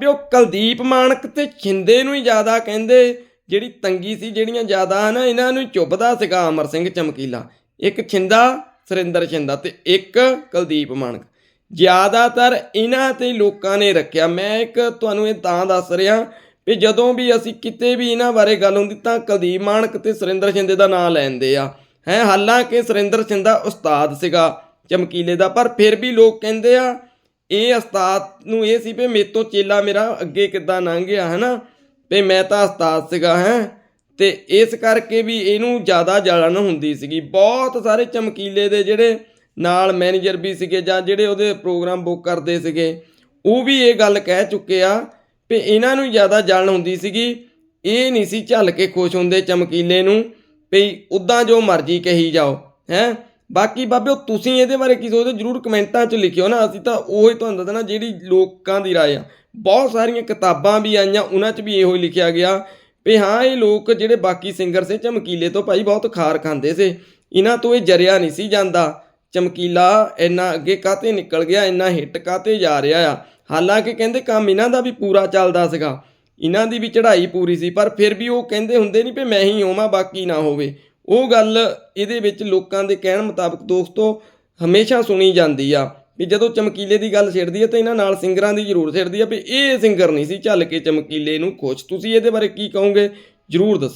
ਵੀ ਉਹ ਕੁਲਦੀਪ ਮਾਨਕ ਤੇ ਛਿੰਦੇ ਨੂੰ ਹੀ ਜ਼ਿਆਦਾ ਕਹਿੰਦੇ, ਜਿਹੜੀ ਤੰਗੀ ਸੀ ਜਿਹੜੀਆਂ ਜ਼ਿਆਦਾ ਹਨ, ਇਹਨਾਂ ਨੂੰ ਚੁੱਭਦਾ ਸੀਗਾ ਅਮਰ ਸਿੰਘ ਚਮਕੀਲਾ। ਇੱਕ ਛਿੰਦਾ, ਸੁਰਿੰਦਰ ਛਿੰਦਾ ਤੇ ਇੱਕ ਕੁਲਦੀਪ ਮਾਨਕ ਜ਼ਿਆਦਾਤਰ ਇਹਨਾਂ ਤੇ ਲੋਕਾਂ ਨੇ ਰੱਖਿਆ। ਮੈਂ ਇੱਕ ਤੁਹਾਨੂੰ ਇਹ ਤਾਂ ਦੱਸ ਰਿਹਾ ਵੀ ਜਦੋਂ ਵੀ ਅਸੀਂ ਕਿਤੇ ਵੀ ਇਹਨਾਂ ਬਾਰੇ ਗੱਲ ਹੁੰਦੀ ਤਾਂ ਕੁਲਦੀਪ ਮਾਨਕ ਤੇ ਸੁਰਿੰਦਰ ਛਿੰਦੇ ਦਾ ਨਾਂ ਲੈਂਦੇ ਆ। ਹੈ, ਹਾਲਾਂਕਿ ਸੁਰਿੰਦਰ ਛਿੰਦਾ ਉਸਤਾਦ ਸੀਗਾ ਚਮਕੀਲੇ ਦਾ, ਪਰ ਫਿਰ ਵੀ ਲੋਕ ਕਹਿੰਦੇ ਆ ਇਹ ਉਸਤਾਦ ਨੂੰ ਇਹ ਸੀ ਵੀ ਮੇਰੇ ਤੋਂ ਚੇਲਾ ਮੇਰਾ ਅੱਗੇ ਕਿੱਦਾਂ ਲੰਘ ਗਿਆ, ਹਨਾ? ਵੀ ਮੈਂ ਤਾਂ ਉਸਤਾਦ ਸੀਗਾ, ਹੈ? ਤੇ ਇਸ ਕਰਕੇ ਵੀ ਇਹਨੂੰ ਜ਼ਿਆਦਾ ਜਲਨ ਹੁੰਦੀ ਸੀਗੀ। ਬਹੁਤ ਸਾਰੇ ਚਮਕੀਲੇ ਦੇ ਜਿਹੜੇ ਨਾਲ ਮੈਨੇਜਰ ਵੀ ਸੀਗੇ ਜਾਂ ਜਿਹੜੇ ਉਹਦੇ ਪ੍ਰੋਗਰਾਮ ਬੁੱਕ ਕਰਦੇ ਸੀਗੇ, ਉਹ ਵੀ ਇਹ ਗੱਲ ਕਹਿ ਚੁੱਕੇ ਆ ਵੀ ਇਹਨਾਂ ਨੂੰ ਜ਼ਿਆਦਾ ਜਲਨ ਹੁੰਦੀ ਸੀਗੀ। ਇਹ ਨਹੀਂ ਸੀ ਝੱਲ ਕੇ ਖੁਸ਼ ਹੁੰਦੇ ਚਮਕੀਲੇ ਨੂੰ ਵੀ ਉਦਾਂ ਜੋ ਮਰਜ਼ੀ ਕਹੀ ਜਾਓ, ਹੈ? ਬਾਕੀ ਬਾਬਿਓ, ਤੁਸੀਂ ਇਹਦੇ ਬਾਰੇ ਕੀ ਸੋਚਦੇ ਹੋ? ਜਰੂਰ ਕਮੈਂਟਾਂ 'ਚ ਲਿਖਿਓ ਨਾ। ਅਸੀਂ ਤਾਂ ਉਹੀ ਤੁਹਾਨੂੰ ਦੱਸਣਾ ਜਿਹੜੀ ਲੋਕਾਂ ਦੀ ਰਾਏ ਆ। ਬਹੁਤ ਸਾਰੀਆਂ ਕਿਤਾਬਾਂ ਵੀ ਆਈਆਂ, ਉਹਨਾਂ 'ਚ ਵੀ ਇਹੋ ਹੀ ਲਿਖਿਆ ਗਿਆ ਵੀ ਹਾਂ, ਇਹ ਲੋਕ ਜਿਹੜੇ ਬਾਕੀ ਸਿੰਗਰ ਸੀ, ਚਮਕੀਲੇ ਤੋਂ ਭਾਈ ਬਹੁਤ ਖਾਰ ਖਾਂਦੇ ਸੀ। ਇਹਨਾਂ ਤੋਂ ਇਹ ਜਰਿਆ ਨਹੀਂ ਸੀ ਜਾਂਦਾ। ਚਮਕੀਲਾ ਇੰਨਾ ਅੱਗੇ ਕਾਤੇ ਨਿਕਲ ਗਿਆ, ਇੰਨਾ ਹਿੱਟ ਕਾਤੇ ਜਾ ਰਿਹਾ ਆ। ਹਾਲਾਂਕਿ ਕਹਿੰਦੇ ਕੰਮ ਇਹਨਾਂ ਦਾ ਵੀ ਪੂਰਾ ਚੱਲਦਾ ਸੀਗਾ। ਇਹਨਾਂ ਦੀ ਵੀ ਚੜ੍ਹਾਈ ਪੂਰੀ ਸੀ, ਪਰ ਫਿਰ ਵੀ ਉਹ ਕਹਿੰਦੇ ਹੁੰਦੇ ਨਹੀਂ ਵੀ ਮੈਂ ਹੀ ਹੋਵਾਂ, ਬਾਕੀ ਨਾ ਹੋਵੇ। ਉਹ ਗੱਲ ਇਹਦੇ ਵਿੱਚ ਲੋਕਾਂ ਦੇ ਕਹਿਣ ਮੁਤਾਬਕ ਦੋਸਤੋ ਹਮੇਸ਼ਾ ਸੁਣੀ ਜਾਂਦੀ ਆ ਵੀ ਜਦੋਂ ਚਮਕੀਲੇ ਦੀ ਗੱਲ ਛੇੜਦੀ ਹੈ ਤਾਂ ਇਹਨਾਂ ਨਾਲ ਸਿੰਗਰਾਂ ਦੀ ਜ਼ਰੂਰ ਛੇੜਦੀ ਆ ਵੀ ਇਹ ਸਿੰਗਰ ਨਹੀਂ ਸੀ ਝੱਲ ਕੇ ਚਮਕੀਲੇ ਨੂੰ ਖੁਸ਼। ਤੁਸੀਂ ਇਹਦੇ ਬਾਰੇ ਕੀ ਕਹੋਗੇ? ਜਰੂਰ ਦੱਸਿਓ।